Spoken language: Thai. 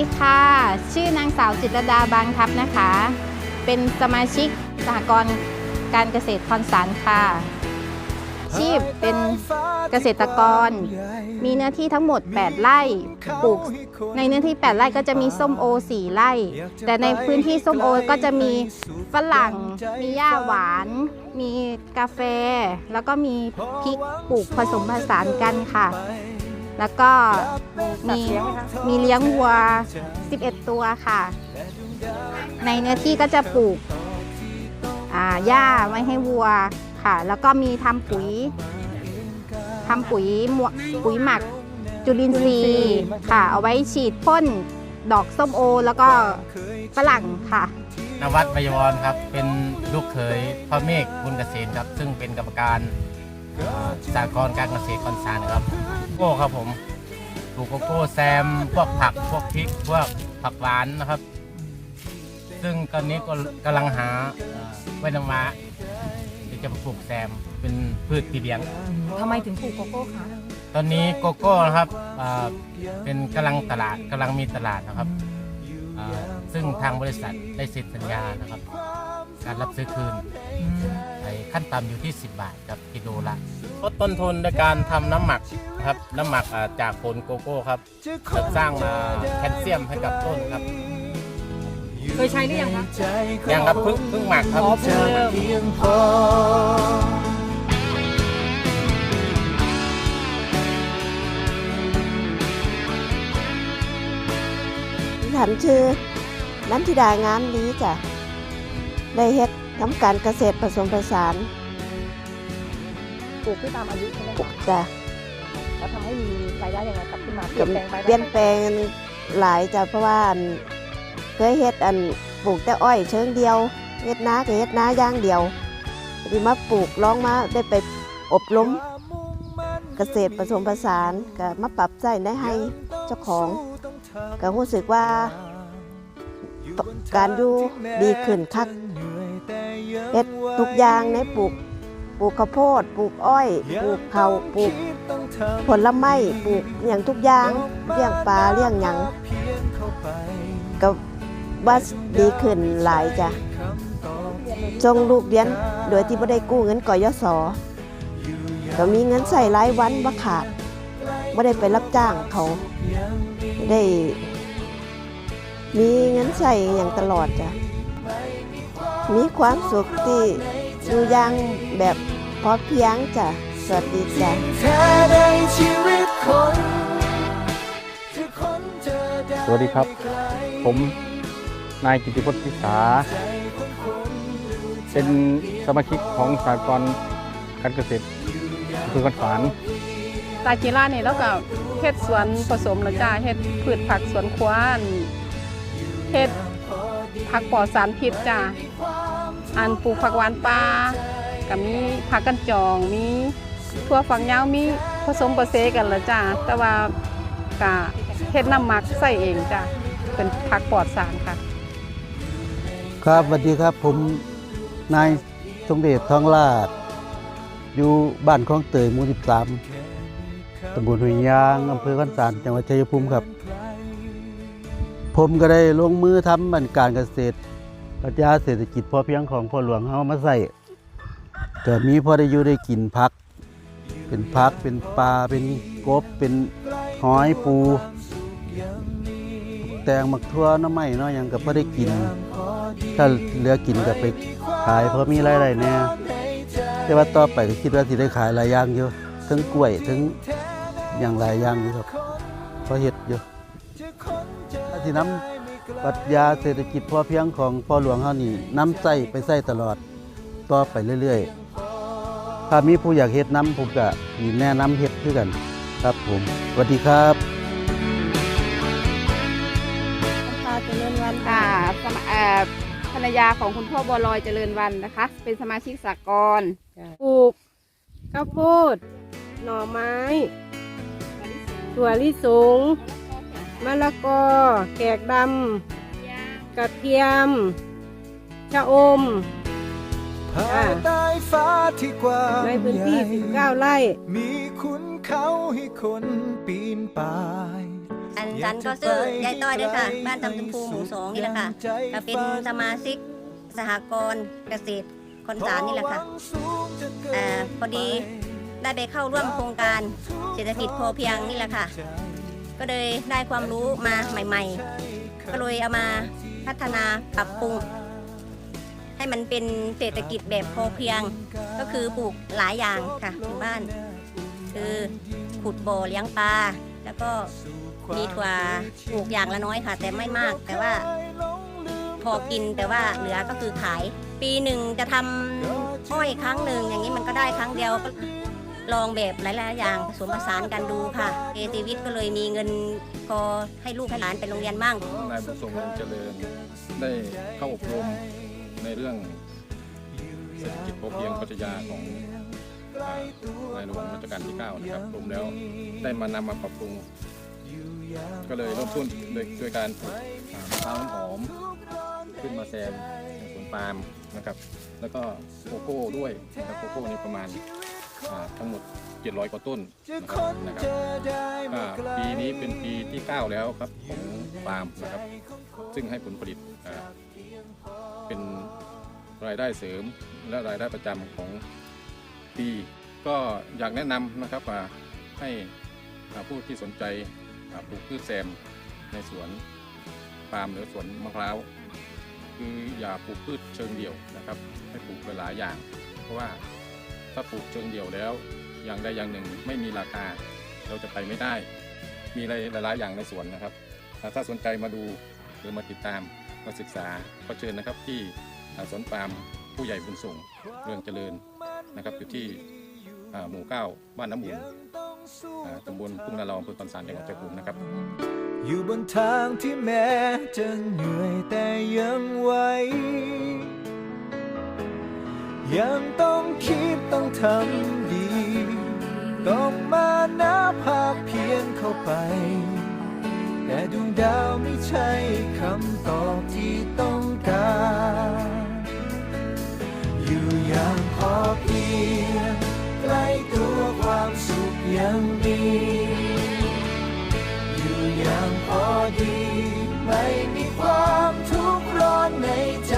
ดีค่ะ ชื่อนางสาวจิตรดาบางทัพนะคะ เป็นสมาชิกสหกรณ์การเกษตรคอนสารค่ะชีพเป็นเกษตรกร มีเนื้อที่ทั้งหมด 8 ไร่ปลูก ในเนื้อที่ 8 ไร่ก็จะมีส้มโอ 4 ไร่ แต่ในพื้นที่ส้มโอก็จะมีฝรั่ง มีหญ้าหวาน มีกาแฟ แล้วก็มีพริกปลูกผสมผสานกันค่ะ แล้วก็มีมีเลี้ยงวัว 11 ตัวค่ะ ในเนื้อที่ก็จะปลูกอาหญ้าไว้ให้วัวค่ะ แล้วก็มีทำปุ๋ยทำปุ๋ยหมวปุ๋ยหมักจุลินทรีย์ค่ะ เอาไว้ฉีดพ่นดอกส้มโอ แล้วก็ฝรั่งค่ะ นวัดไวยรครับ เป็นลูกเขยพ่อเมฆบุญเกษมครับ ซึ่งเป็นกรรมการสากลการเกษตรคอนซานครับ โก้ครับผมปลูกโกโก้แซมพวกผักพวกพริกพวกผักหวานนะครับ ซึ่งตอนนี้ก็กำลังหาเอ่อไว้น้ำว้าที่จะมาปลูกแซมเป็นพืชที่เลี้ยง ทำไมถึงปลูกโกโก้คะตอนนี้โกโก้นะครับเอ่อเป็นกำลังตลาดกำลังมีตลาดนะครับเอ่อซึ่งทางบริษัทได้เซ็นสัญญานะครับ การรับซื้อคืนไอ้ ขั้นต่ำอยู่ที่ 10 บาทครับกิโลละลดต้นทุนในการทำน้ำหมักนะครับน้ำหมักอ่าจากผลโกโก้ครับจะสร้างมาแคลเซียมให้กับต้นครับเคยใช้หรือยังคะยังครับเพิ่งเพิ่งหมักครับ อ๋อเพิ่งเริ่มเพียงพอฉันชื่อนันทิดางามลีจ้ะได้เฮ็ด ทำการเกษตรผสมผสานปลูกที่ตามอายุใช่ไหมคะจ้ะแล้วทำให้มีรายได้ยังไงกลับขึ้นมาเปก็ลี่ยนแปลงไปเปลี่ยนแปลงหลายจ้ะเพราะว่าอันเคยเฮ็ดอันปลูกแต่อ้อยเชิงเดียวเฮ็ดนาก็เฮ็ดนาอย่างเดียวดีมาปลูกลองมาได้ไปอบรมเกษตรผสมผสานก็มาปรับใช้ได้ให้เจ้าของก็รู้สึกว่าการอยู่ดีขึ้นคัก เฮ็ดทุกอย่างในปลูกปลูกข้าวโพดปลูกอ้อย ปลูกเขาปลูกผลไม้ปลูกอย่างทุกอย่างเลี้ยงปลาเลี้ยงหยังก็ว่าดีขึ้นหลายจ้ะส่งลูกเรียนโดยที่ไม่ได้กู้เงินกยศก็มีเงินใส่รายวันว่าขาดไม่ได้ไปรับจ้างเขาได้ มีเงินใส่อย่างตลอดจ้ะ มีความสุขที่อยู่อย่างแบบพอเพียงจ้ะสวัสดีจ้ะแท้ในชีวิตคนที่คนเจอได้สวัสดีครับ ผมนายกิติพจน์พิษาเป็นสมาชิกของสากลการเกษตรอำเภอกันฝานตากีฬานี่แล้วก็เฮ็ดสวนผสมแล้วจ้าเฮ็ดพืชผักสวนครัวอันเฮ็ด ผักปลอดสารพิษจ้าอันปลูกผักหวานป่าก็มีผักกันจองมีทั่วฝักยาวมีผสมผสานกันแล้วจ้าแต่ว่าก็เฮ็ดน้ำมักใส่เองจ้าเป็นผักปลอดสารค่ะ ครับสวัสดีครับผมนายสมเด็จทองลาด อยู่บ้านคลองเตยหมู่13ตำบลห้วยยางอำเภอขันสารจังหวัดชัยภูมิครับ ผมก็ได้ลงมือทำมันการเกษตรปรัชญาเศรษฐกิจพอเพียงของพ่อหลวงเฮามาใส่ก็มีพอได้อยู่ได้กินพัก เป็นพักเป็นปลาเป็นกบเป็นหอยปู แตงมักทั่วน้ำไม้เนาะยังก็พอได้กิน ถ้าเหลือกินก็ไปขายเพราะมีรายได้แน่แต่ว่าต่อไปก็คิดว่าสิได้ขายหลายอย่างอยู่ทั้งกล้วยทั้งอย่างหลายอย่างอยู่ครับเพราะเฮ็ดอยู่ ถ้าสินำปรัชญาเศรษฐกิจพอเพียงของพ่อหลวงเฮานี่นำใส่ไปใส่ตลอดต่อไปเรื่อยๆ ถ้ามีผู้อยากเฮ็ดนํผมก็สิแนะนำเฮ็ดคือกันครับผมสวัสดีครับค่ะเจริญวันค่ะสมาเอ่อภรรยาของคุณพ่อบัวลอยเจริญวันนะคะ เป็นสมาชิกสากลปลูกข้าวโพดหน่อไม้ถั่วลิสง มะละกอ แขกดำกระเทียม ชะอมภายใต้ฟ้าที่กว้างในพื้นที่ใหญ่19ไร่ มีคุณเขาให้คนปีนป่ายอันฉันก็ซื้อยายต้อยด้วยค่ะ บ้านตำตุมพูหมู่สองนี่แหละค่ะก็เป็นสมาชิกสหกรณ์เกษตรคอนสารนี่แหละค่ะเอ่อพอดีได้ไปเข้าร่วมโครงการเศรษฐกิจพอเพียงนี่แหละค่ะ ก็เลยได้ความรู้มาใหม่ ๆ ก็เลยเอามาพัฒนาปรับปรุง ให้มันเป็นเศรษฐกิจแบบพอเพียง ก็คือปลูกหลายอย่างค่ะที่บ้าน คือขุดบ่อเลี้ยงปลาแล้วก็มีถั่วปลูกอย่างละน้อยค่ะ แต่ไม่มาก แต่ว่าพอกินแต่ว่าเหลือก็คือขาย ปีหนึ่งจะทำอ้อยครั้งหนึ่งอย่างนี้มันก็ได้ครั้งเดียวก็ ลองแบบหลาย ๆ อย่างผสมผสานกันดูค่ะเอทีวิทย์ก็เลยมีเงินพอให้ลูกให้หลานไปโรงเรียนบ้างนายบุญทรงวงศ์เจริญได้เข้าอบรมในเรื่องเศรษฐกิจพอเพียงปรัชญาของอ่าในหลวงรัชกาลที่ 9 นะครับรวมแล้วได้มานำมาปรับปรุง ก็เลยเริ่มต้นโดยโดยการปลูกมะพร้าวน้ำหอม ขึ้นมาแซมในสวนปาล์มนะครับ แล้วก็โกโก้ด้วยนะครับโกโก้นี่ประมาณ อ่าทั้งหมด 700 กว่าต้นนะครับนะครับอ่าปีนี้เป็นปีที่ 9 แล้วครับของปาล์มนะครับ ซึ่งให้ผลผลิตอ่าเป็นรายได้เสริมและรายได้ประจำของปี ก็อยากแนะนำนะครับอ่าให้อ่าผู้ที่สนใจอ่าปลูกพืชแซมในสวนปาล์มหรือสวนมะพร้าวคืออย่าปลูกพืชเชิงเดี่ยวนะครับ ให้ปลูกหลายๆอย่าง เพราะว่า ถ้าปลูกเชิงเดี่ยวแล้ว อย่างใดอย่างหนึ่งไม่มีราคา เราจะไปไม่ได้ มีอะไรหลายๆอย่างในสวนนะครับ ถ้าสนใจมาดูหรือมาติดตามมาศึกษาก็เชิญนะครับที่สวนปาล์มผู้ใหญ่บุญส่งเรืองเจริญนะครับ อยู่ที่หมู่เก้าบ้านน้ำบุญอ่าตำบลทุ่งนาลองอำเภอคอนสารจังหวัดชัยภูมินะครับ อยู่บนทางที่แม้จะเหนื่อยแต่ยังไหว ยังต้องคิดต้องทำดีต้องมาหนับภาคเพียนเข้าไป แต่ดวงดาวไม่ใช่คำตอบที่ต้องการ อยู่อย่างพอเพียงใกล้ตัวความสุขยังมี อยู่อย่างพอดี ไม่มีความทุกข์ร้อนในใจ